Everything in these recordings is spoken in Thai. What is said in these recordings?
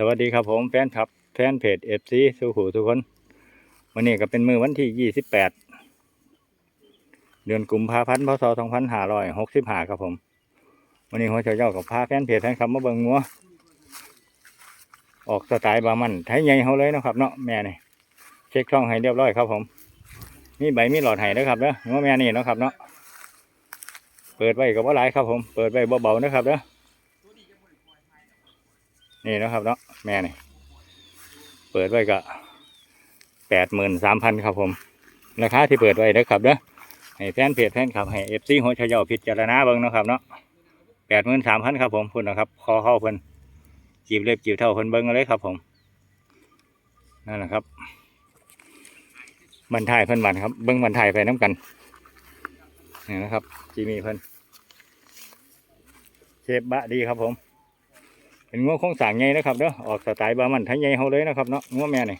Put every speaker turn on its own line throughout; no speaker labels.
สวัสดีครับผมแฟนครับแฟนเพจเอฟซีสุขูทุกคน วันนี้ก็เป็นมือวันที่ยี่สิบแปดเดือนกุมภาพันธ์พศสองพันห้าร้อยหกสิบห้าครับผม วันนี้หัวเจ้าเจ้ากับพาแฟนเพจแฟนคลับมาเบิ่งงัวออกสไตล์บามันไทยใหญ่เขาเลยนะครับเนาะแม่เนี่ยเช็คช่องให้เรียบร้อยครับผมมีใบมีหลอดให้นะครับเนาะงัวแม่นี่นะครับเนาะเปิดไว้กับว่าหลายครับผม เปิดไว้เบาๆนะครับเนาะ นี่นะครับเนาะแม่นี่เปิดไว้ก็แปดหมื่นสามพันครับผมราคาที่เปิดไว้นะครับเนาะให้แฟนเพจแฟนคลับให้เอฟซีหัวเฉยาพิจารณาเบิ่งนะครับเนาะแปดหมื่นสามพันครับผมคุณนนะครับคอเข้าเพิ่นจีบเล็บจีบเท่าเพิ่นเบิ่งเอาเลยครับผมนั่นแหละครับบันทายเพิ่นบันครับเบิ่งบันทายไปน้ำกันนี่นะครับจีมีเพิ่นเชฟบะดีครับผม เป็นงัวโค้งสางใหญ่นะครับเด้อออกสไตล์บามันทยใหญ่เฮาเลยนะครับเนาะงัวแม่นี่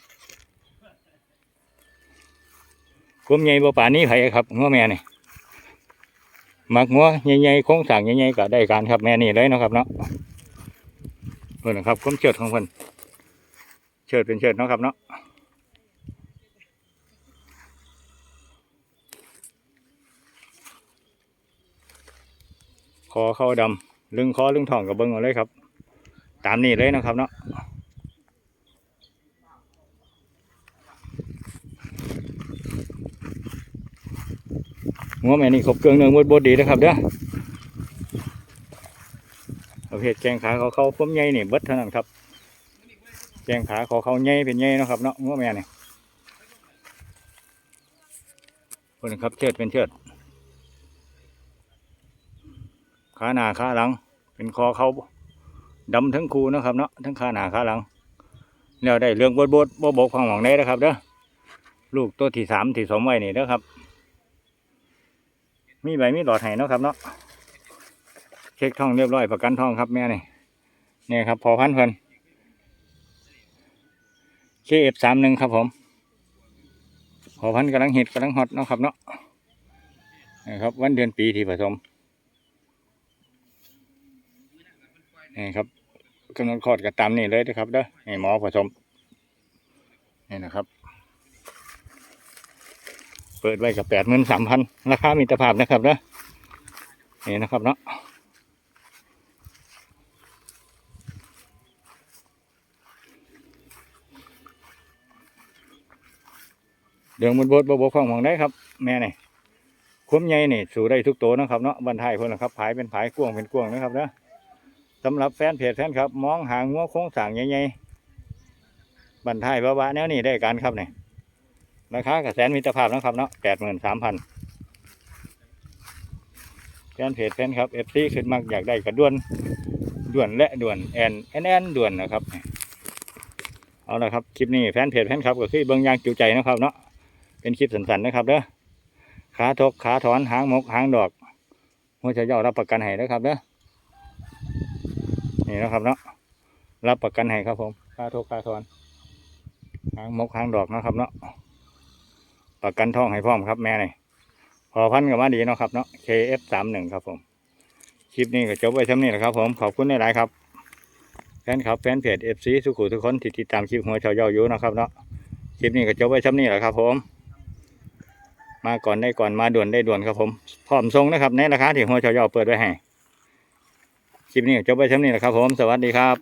กลมใหญ่บ่ป่านี้ไผครับงัวแม่นี่มักงัวใหญ่ๆโค้งสางใหญ่ๆก็ได้การครับแม่นี่เลยนะครับเนาะเพิ่นนะครับความเชิดของเพิ่นเชิดเป็นเชิดเนาะครับเนาะคอเข้าดำลึงคอลึงท้องกับเบิ้งเอาเลยครับ ตามนี้เลยนะครับเนาะหัวแม่นี่ขบเกลืองเนืองบดบดดีนะครับเด้อประเภทแกงขาเขาเขาพุ่มใหญ่นี่เบิดเท่านั้นครับ แกงขาเขาเขาใหญ่เป็นใหญ่นะครับเนาะหัวแม่นี่คนครับเชิดเป็นเชิดขาหน้าขาหลัง เป็นคอเขา ดำทั้งคูนะครับเนาะทั้งขาหนาขาหลังแล้วได้เรื่องบดบดบบบกฟังหวังได้นะครับเด้อลูกตัวที่สามที่สมไว้นี่เด้อครับ มีใบมีหลอดให้เนาะครับเนาะเช็คท้องเรียบร้อยประกันท้องครับแม่นี่เนี่ยครับพอพันเพิ่นเคเอฟสามหนึ่งครับผมพอพันกำลังเห็ดกำลังฮอตเนาะครับเนาะนะครับวันเดือนปีที่ผสมนี่ครับ กำหนดคลอดก็ตามนี่เลยนะครับเด้อนี่หมอผสมนี่นะครับ เปิดไว้กับแปดหมื่นสามพันราคามีตรภาพนะครับเด้อนี่นะครับเนาะเดืองบนบดบบบของของได้ครับ แม่นี่คุ้มใหญ่นี่สู่ได้ทุกตัวนะครับเนาะบรรทายเพิ่นนะครับผายเป็นผายกวงเป็นกวงนะครับเนาะ สำหรับแฟนเพจแฟนครับ มองหางัวโค้งสางใหญ่ๆบันทายบ้าๆแนวนี้ได้การครับเนี่ยราคากระแสนมิตรภาพนะครับเนาะแปดหมื่นสามพันแฟนเพจแฟนครับเอฟซีขึ้นมากอยากได้กระด่วนด่วนและด่วนแอนแอนแอนด่วนนะครับ เอาละครับคลิปนี้แฟนเพจแฟนครับก็คือเบิ้องยางจิวใจนะครับเนาะเป็นคลิปสั้นๆนะครับเด้อขาทกขาถอนหางมกหางดอกหัวใจย่อรับประกันให้นะครับเด้อ นี่นะครับเนาะรับประกันให้ครับผมค่าโทษค่าทอนหางมกหางดอกนะครับเนาะประกันทองให้พร้อมครับแม่นี่พอพันกับมาดีเนาะครับเนาะ KF สามหนึ่งครับผม คลิปนี้ก็จบไว้เท่านี้แหละครับผม ขอบคุณหลายครับ แฟนครับแฟนเพจ FC สุขุทุกคนที่ติดตามคลิปหัวชาวเยาอยู่นะครับเนาะ คลิปนี้ก็จบไว้เท่านี้แหละครับผม มาก่อนได้ก่อนมาด่วนได้ด่วนครับผม พร้อมทรงนะครับในราคาที่หัวชาวเยาเปิดไว้ให้ ลิปนี้จบไปเท่านี้แหละครับผม สวัสดีครับ